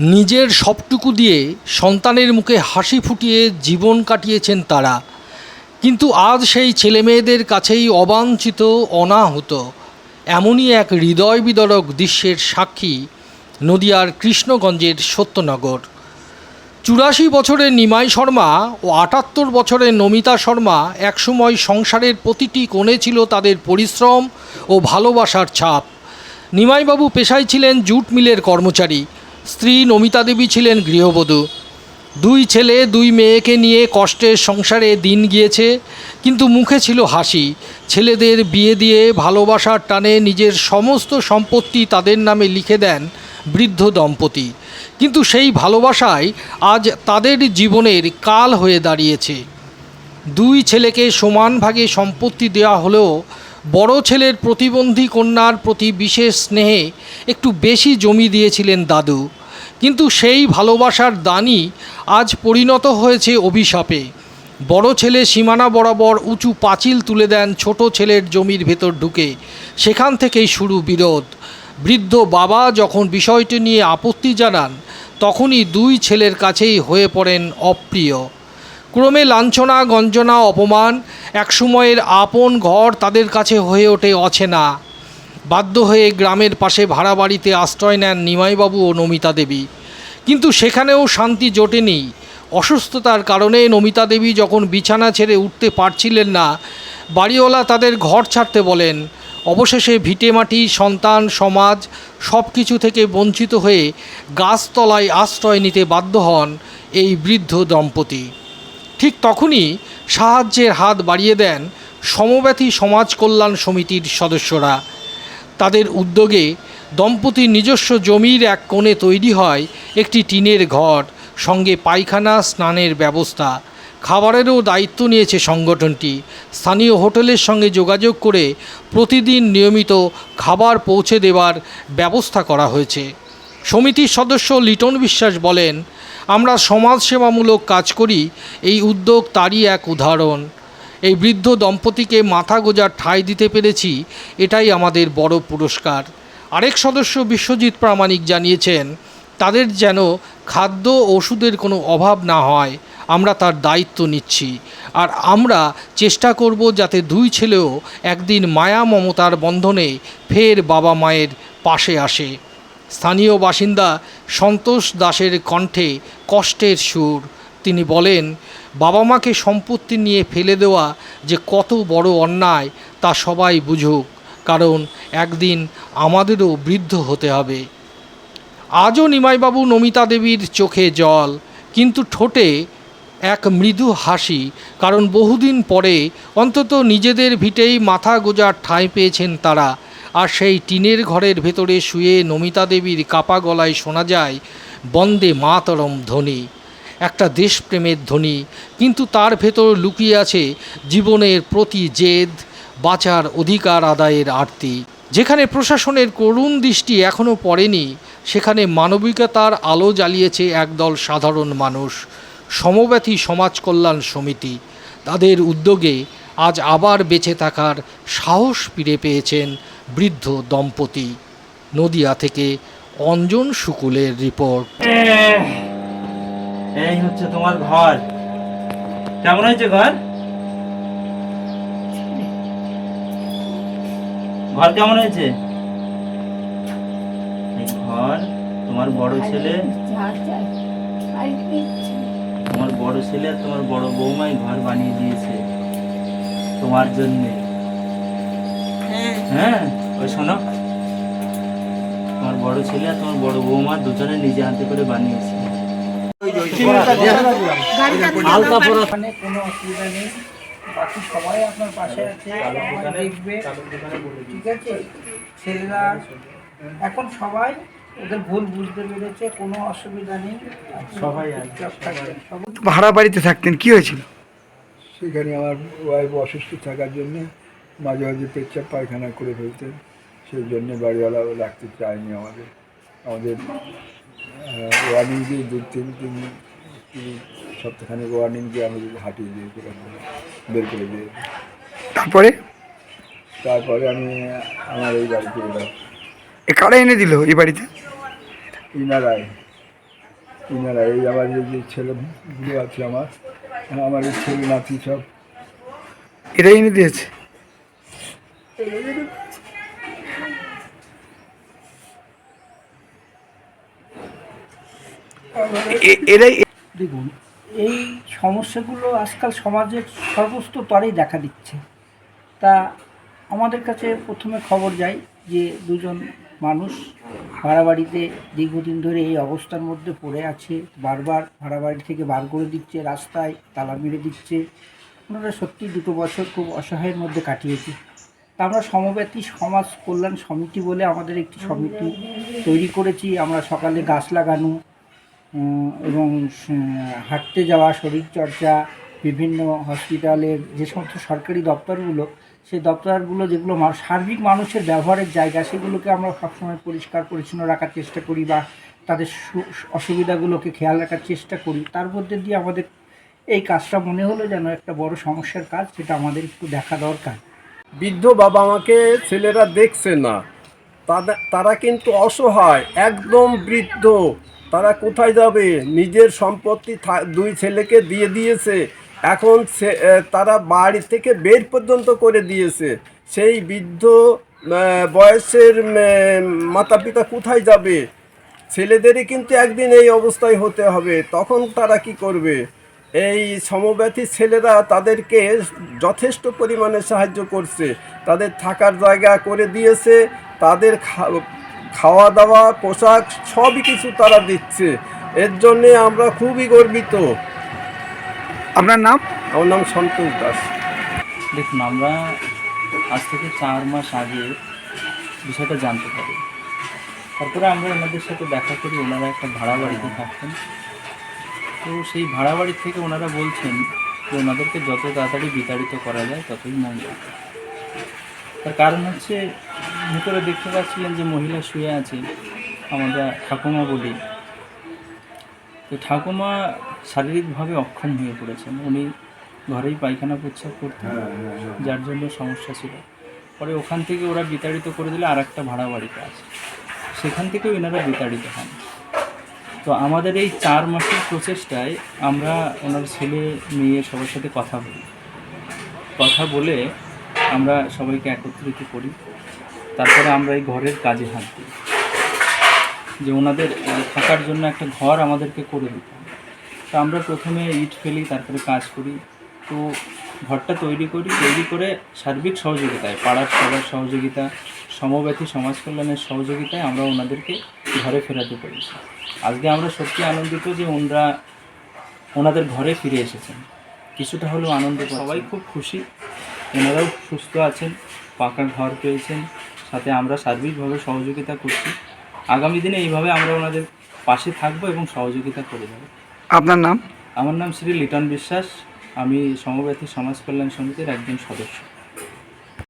নিজের সবটুকু দিয়ে সন্তানের মুখে হাসি ফুটিয়ে জীবন কাটিয়েছেন তারা। কিন্তু আজ সেই ছেলেমেয়েদের কাছেই অবাঞ্ছিত, অনাহত, এমনই এক হৃদয় বিদরক দৃশ্যের সাক্ষী নদিয়ার কৃষ্ণগঞ্জের সত্যনগর। চুরাশি বছরের নিমাই শর্মা ও আটাত্তর বছরের নমিতা শর্মা একসময় সংসারের প্রতিটি কোণে ছিল তাদের পরিশ্রম ও ভালোবাসার ছাপ। নিমাইবাবু পেশায় ছিলেন জুট মিলের কর্মচারী। স্ত্রী নমিতা দেবী ছিলেন গৃহবধূ। দুই ছেলে, দুই মেয়েকে নিয়ে কষ্টের সংসারে দিন গিয়েছে, কিন্তু মুখে ছিল হাসি। ছেলেদের বিয়ে দিয়ে ভালোবাসার টানে নিজের সমস্ত সম্পত্তি তাদের নামে লিখে দেন বৃদ্ধ দম্পতি। কিন্তু সেই ভালোবাসায় আজ তাদের জীবনের কাল হয়ে দাঁড়িয়েছে। দুই ছেলেকে সমান ভাগে সম্পত্তি দেওয়া হলেও বড় ছেলের প্রতিবন্ধী কন্যার প্রতি বিশেষ স্নেহে একটু বেশি জমি দিয়েছিলেন দাদু। কিন্তু সেই ভালোবাসার দানই আজ পরিণত হয়েছে অভিশাপে। বড় ছেলে সীমানা বরাবর উঁচু পাঁচিল তুলে দেন ছোট ছেলের জমির ভেতর ঢুকে। সেখান থেকেই শুরু বিরোধ। বৃদ্ধ বাবা যখন বিষয়টি নিয়ে আপত্তি জানান, তখনই দুই ছেলের কাছেই হয়ে পড়েন অপ্রিয়। ক্রমে লাঞ্ছনা, গঞ্জনা, অপমান, একসময়ের আপন ঘর তাদের কাছে হয়ে ওঠে অচেনা। বাধ্য হয়ে গ্রামের পাশে ভাড়া বাড়িতে আশ্রয় নেন নিমাইবাবু ও নমিতা দেবী। কিন্তু সেখানেও শান্তি জোটেনি। অসুস্থতার কারণে নমিতা দেবী যখন বিছানা ছেড়ে উঠতে পারছিলেন না, বাড়িওয়ালা তাদের ঘর ছাড়তে বলেন, অবশেষে ভিটেমাটি, সন্তান, সমাজ সব কিছু থেকে বঞ্চিত হয়ে গাছতলায় আশ্রয় নিতে বাধ্য হন এই বৃদ্ধ দম্পতি। ঠিক তখনই সাহায্যের হাত বাড়িয়ে দেন সমব্যথী সমাজ কল্যাণ সমিতির সদস্যরা। তাদের উদ্যোগে দম্পতির নিজস্ব জমির এক কোণে তৈরি হয় একটি টিনের ঘর, সঙ্গে পায়খানা, স্নানের ব্যবস্থা। খাবারেরও দায়িত্ব নিয়েছে সংগঠনটি। স্থানীয় হোটেলের সঙ্গে যোগাযোগ করে প্রতিদিন নিয়মিত খাবার পৌঁছে দেওয়ার ব্যবস্থা করা হয়েছে। সমিতির সদস্য লিটন বিশ্বাস বলেন, আমরা সমাজসেবামূলক কাজ করি, এই উদ্যোগ তারই এক উদাহরণ। এই বৃদ্ধ দম্পতিকে মাথা গোজার ঠাঁই দিতে পেরেছি, এটাই আমাদের বড় পুরস্কার। আরেক সদস্য বিশ্বজিৎ প্রামাণিক জানিয়েছেন, তাদের যেন খাদ্য ওষুধের কোনো অভাব না হয়, আমরা তার দায়িত্ব নিচ্ছি। আর আমরা চেষ্টা করব যাতে দুই ছেলেও একদিন মায়া মমতার বন্ধনে ফের বাবা মায়ের পাশে আসে। স্থানীয় বাসিন্দা সন্তোষ দাসের কণ্ঠে কষ্টের সুর। তিনি বলেন, বাবা মাকে সম্পত্তি নিয়ে ফেলে দেওয়া যে কত বড় অন্যায় তা সবাই বুঝুক। কারণ একদিন আমাদেরও বৃদ্ধ হতে হবে। আজও নিমাইবাবু নমিতা দেবীর চোখে জল, কিন্তু ঠোঁটে এক মৃদু হাসি, কারণ বহুদিন পরে অন্তত নিজেদের ভিটেই মাথা গোজার ঠাঁই পেয়েছেন তারা, আর সেই টিনের ঘরের ভেতরে শুয়ে নমিতা দেবীর কাপা গলায় শোনা যায়, বন্দে মাতরম ধ্বনি। একটা দেশপ্রেমের ধ্বনি, কিন্তু তার ভেতর লুকিয়ে আছে জীবনের প্রতি জেদ বাঁচার অধিকার আদায়ের আরতি। যেখানে প্রশাসনের করুণ দৃষ্টি এখনও পড়েনি, সেখানে মানবিকতার আলো জ্বালিয়েছে একদল সাধারণ মানুষ। সমব্যথী সমাজ কল্যাণ সমিতি। তাদের উদ্যোগে আজ আবার বেঁচে থাকার সাহস ফিরে পেয়েছেন বৃদ্ধ দম্পতি। নদিয়া থেকে অঞ্জন শুকুলের রিপোর্ট। এই হচ্ছে তোমার ঘর। কেমন হয়েছে ঘর? ঘর কেমন হয়েছে? ঘর তোমার বড় ছেলে। তোমার বড় ছেলে আর তোমার বড় বৌমাই ঘর বানিয়ে দিয়েছে তোমার জন্য। হ্যাঁ। ওই শোনো। তোমার বড় ছেলে আর তোমার বড় বৌমা দুজনে নিজে হাতে করে বানিয়েছে। হালকা পড়া। কোনো অসুবিধা নেই। বাকি সবাই আপনার পাশে আছে দেখবে। ঠিক আছে? ছেলেরা এখন সবাই ওদের ভুল বুঝতে পেরেছে কোনো অসুবিধা নেই। সবাই ভাড়া বাড়িতে থাকতেন কি হয়েছিল? সেখানে আমার ওয়াইফ অসুস্থ থাকার জন্য মাঝে মাঝে পেচ্ছাপ পায়খানা করে ফেলতেন। সেই জন্যে বাড়িওয়ালা রাখতে চায়নি আমাদের। আমাদের ওয়ার্নিং দিয়ে দু তিন তিন তিন সপ্তাহখানেক ওয়ার্নিং দিয়ে আমাদের হাঁটিয়ে দিয়ে করে বের করে দিয়ে তারপরে? তারপরে আমি আমার এই বাড়িতে এলাম এ কারা এনে দিল এই বাড়িতে? ইনারায় ইনারা এই আমার যে ছেলেগুলো আছে আমার আমার এই ছেলে নাতি সব। এটাই এনে দিয়েছে? এরাই দেখুন এই সমস্যাগুলো আজকাল সমাজের সর্বস্তরেই দেখা দিচ্ছে। তা আমাদের কাছে প্রথমে খবর যায় যে দুজন মানুষ ভাড়া বাড়িতে দীর্ঘদিন ধরে এই অবস্থার মধ্যে পড়ে আছে, বারবার ভাড়া বাড়ি থেকে বার করে দিচ্ছে, রাস্তায় তালা মেরে দিচ্ছে। ওনারা সত্যি দুটো বছর খুব অসহায়ের মধ্যে কাটিয়েছি। তা আমরা সমব্যাপী সমাজ কল্যাণ সমিতি বলে আমাদের একটি সমিতি তৈরি করেছি। আমরা সকালে গাছ লাগানো এবং হাঁটতে যাওয়া, শরীরচর্চা, বিভিন্ন হসপিটালের যে সমস্ত সরকারি দপ্তরগুলো, সেই দপ্তরগুলো যেগুলো সার্বিক মানুষের ব্যবহারের জায়গা, সেগুলোকে আমরা সবসময় পরিষ্কার, পরিচ্ছন্ন রাখার চেষ্টা করি বা তাদের অসুবিধাগুলোকে খেয়াল রাখার চেষ্টা করি। তার মধ্যে দিয়ে আমাদের এই কাজটা মনে হলো যেন একটা বড় সমস্যার কাজ, সেটা আমাদের একটু দেখা দরকার। বৃদ্ধ বাবা মাকে ছেলেরা দেখছে না। তারা কিন্তু অসহায়, একদম বৃদ্ধ। তারা কোথায় যাবে? নিজের সম্পত্তি দুই ছেলেকে দিয়ে দিয়েছে। এখন তারা বাড়ি থেকে বের পর্যন্ত করে দিয়েছে। সেই বৃদ্ধ বয়সের মাতা পিতা কোথায় যাবে? ছেলেদেরই কিন্তু একদিন এই অবস্থায় হতে হবে। তখন তারা কি করবে? এই সমব্যথী ছেলেরা তাদেরকে যথেষ্ট পরিমাণে সাহায্য করছে। তাদের থাকার জায়গা করে দিয়েছে। তাদের খাওয়া দাওয়া পোশাক সবই কিছু তারা দিচ্ছে। এর জন্যে আমরা খুবই গর্বিত। আপনার নাম? আমার নাম সন্তোষ দাস। দেখুন আমরা আজ থেকে চার মাস আগে বিষয়টা জানতে পারি। তারপরে আমরা ওনাদের সাথে দেখা করি ওনারা একটা ভাড়া বাড়িতে থাকতেন। তো সেই ভাড়া বাড়ি থেকে ওনারা বলছেন যে ওনাদেরকে যত তাড়াতাড়ি বিতাড়িত করা যায় ততই মঙ্গল তার কারণ হচ্ছে ভিতরে দেখতে পাচ্ছিলেন যে মহিলা শুয়ে আছে আমরা ঠাকুমা বলি। তো ঠাকুমা শারীরিকভাবে অক্ষম হয়ে পড়েছেন। উনি ঘরেই পায়খানা প্রচ্ছাপ করতেন যার জন্য সমস্যা ছিল। পরে ওখান থেকে ওরা বিতাড়িত করে দিলে আর একটা ভাড়া বাড়িতে আছে সেখান থেকেও এনারা বিতাড়িত হন। তো আমাদের এই চার মাসের প্রচেষ্টায় আমরা ওনার ছেলে মেয়ে সবার সাথে কথা বলি। কথা বলে আমরা সবাইকে একত্রিত করি। তারপরে আমরা এই ঘরের কাজে হাত দিই। যে ওনাদের থাকার জন্য একটা ঘর আমাদেরকে করে দিতে হবে। তো আমরা প্রথমে ইট ফেলি তারপরে কাজ করি। তো ঘরটা তৈরি করি তৈরি করে সার্বিক সহযোগিতায় পাড়ার সবার সহযোগিতা সমব্যথী সমাজ কল্যাণের সহযোগিতায় আমরা ওনাদেরকে ঘরে ফেরাতে পেরেছি। আজকে আমরা সত্যি আনন্দিত যে ওনারা ওনাদের ঘরে ফিরে এসেছেন। কিছুটা হলেও আনন্দ। সবাই খুব খুশি। ওনারাও সুস্থ আছেন পাকা ঘর পেয়েছেন। সাথে আমরা সার্বিকভাবে সহযোগিতা করছি। আগামী দিনে এইভাবে আমরা ওনাদের পাশে থাকব এবং সহযোগিতা করে যাব আপনার নাম? আমার নাম শ্রী লিটন বিশ্বাস। আমি সমব্যথী সমাজ কল্যাণ সমিতির একজন সদস্য।